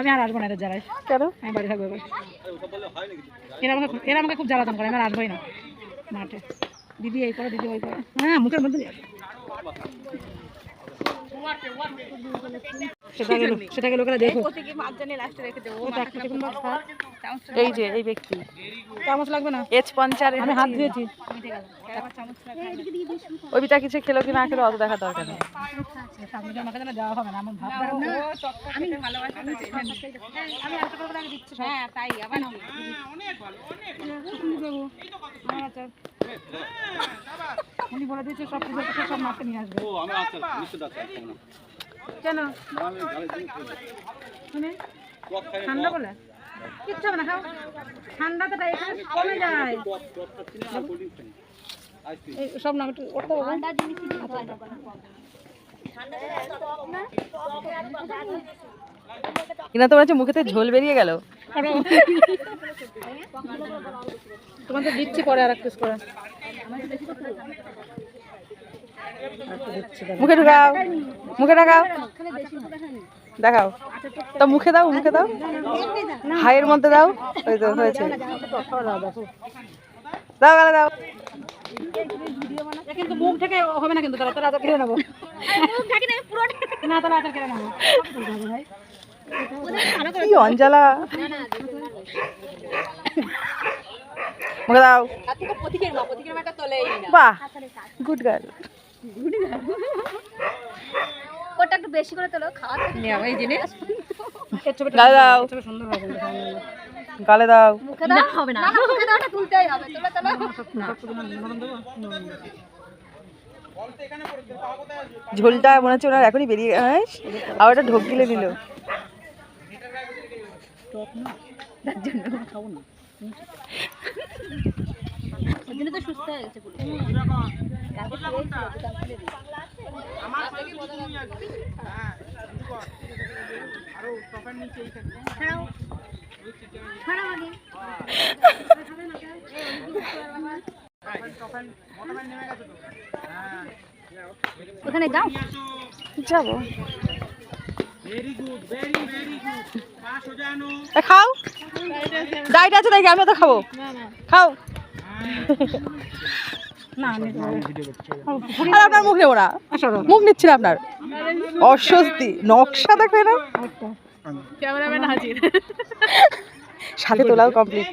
আমি আর আসব না এটা জ্বালায়। কেন? আমি বাড়ি থাকব এবার। এরা আমাকে এরা আমাকে খুব জ্বালাতন করে আমি আর আসবোই না। মাঠে। দিদি এই করে দিদি ওই করে। হ্যাঁ মুখের মধ্যে। সেটা গেল সেটা দেখো। খা। এই যে এই ব্যক্তি। চামচ লাগবে না? এচ পঞ্চার আমি হাত দিয়েছি। ওই বিটা কিছু খেলো কি না খেলো অত দেখা দরকার নেই। হ্যাঁ উনি বলে দিয়েছে সব পুজো থেকে সব মাঠে নিয়ে আসবে। কেন? শুনে? ঠান্ডা বলে? কিচ্ছু হবে না খাও। ঠান্ডাতে তাই এখানে কমে যায়। এই সব না একটু করতে হবে কিনা তোমার হচ্ছে মুখেতে ঝোল বেরিয়ে গেল। তোমার তো দিচ্ছি পরে আর এক করে। মুখে ঢুকাও মুখে ঢাকাও। দেখাও। তো মুখে দাও মুখে দাও। হাইয়ের মধ্যে দাও। ওই তো হয়েছে। দাও গালে দাও। কিন্তু মুখ থেকে হবে না কিন্তু তাহলে তাহলে আচার কেড়ে নেব। না তাহলে আচার কেড়ে নেব। কি অঞ্জলা। মুখে দাও। বাহ গুড গার্ল ওটা একটু বেশি করে তোলো খাওয়া এই জিনিস গালে দাও। সুন্দর হবে গালে দাও। মুখে দাও। হবে না। মুখে দাওটা তুলতেই হবে। তোলো তোলো। ঝোলটা মনে হচ্ছে ওনার এখনই বেরিয়ে হ্যাঁ? আবার ওটা ঢোক গিলে নিল ওই জন্য। তো সুস্থ হয়ে গেছে ওখানে যাও। যাব। খাও। ডাইট আছে দেখি আমি তো খাব। খাও। আর আপনার মুখ নেব না। মুখ নিচ্ছি না আপনার। অস্বস্তি। নকশা দেখবে না? ক্যামেরাম্যান হাজির। সাথে তোলাও কমপ্লিট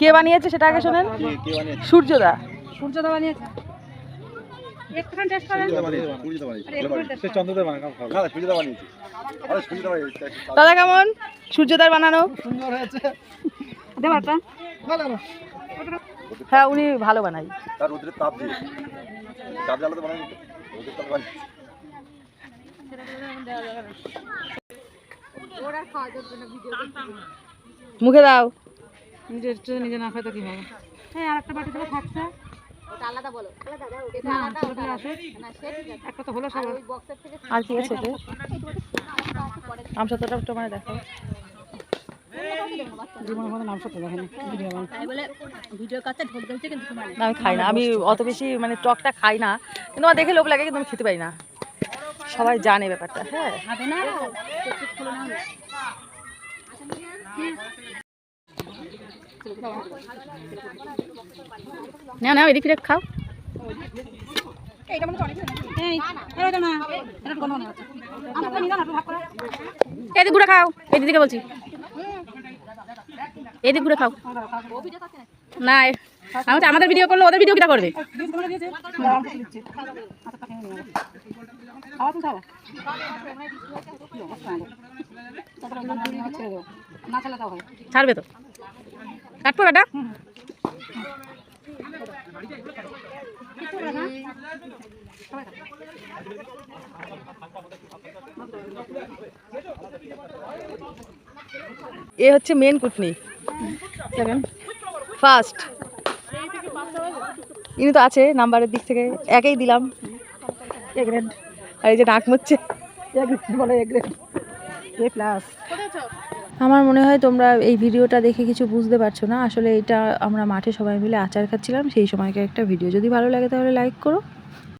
কে বানিয়েছে সেটা আগে শোনেন? সূর্যদা। সূর্য দেওয়া নিয়েছে একটুখানি টেস্ট করেন দাদা কেমন? সূর্যদার বানানো। হ্যাঁ উনি ভালো বানাই তার রোদ্রের তাপ দিয়ে। চাপ জ্বালাতে বানানো রোদের তাপ বানিয়ে। মুখে দাও। নিজের নিজে না খাই তো কি হবে হ্যাঁ আর একটা বাটি থেকে থাকছে। ওটা আলাদা বলো। আলাদা দাও ওটা আলাদা ছেলেপেলে আসে না সে ঠিক আছে। একটা তো হলো সবার। ওই বক্সের থেকে আর কি আছে এতে আমসত্ত্বটা একটু মানে দেখো। জীবনের মতো নাম সত্য দেখেনি ভিডিও বানান তাই বলে ভিডিওর কাছে ঢোক গেলছে কিন্তু তোমার না, আমি খাই না। আমি অত বেশি মানে টকটা খাই না। কিন্তু আমার দেখে লোক লাগে কিন্তু আমি খেতে পারি না। সবাই জানে ব্যাপারটা হ্যাঁ। না না, এদিক ফিরে খাও। এদিক ঘুরে খাও, এই দিদিকে বলছি। এদিক ঘুরে খাও। না আমি আমাদের ভিডিও করলে ওদের ভিডিও কিটা করবে? ছাড়বে তো? কাটবো বেটা এ হচ্ছে মেন কুটনি। ফার্স্ট ইনি তো আছে নাম্বারের দিক থেকে। একেই দিলাম। আর এই যে নাক মুচ্ছে। এ গ্রেড বলে এ গ্রেড এ প্লাস আমার মনে হয় তোমরা এই ভিডিওটা দেখে কিছু বুঝতে পারছ না। আসলে এটা আমরা মাঠে সবাই মিলে আচার খাচ্ছিলাম, সেই সময়কার একটা ভিডিও। যদি ভালো লাগে তাহলে লাইক করো।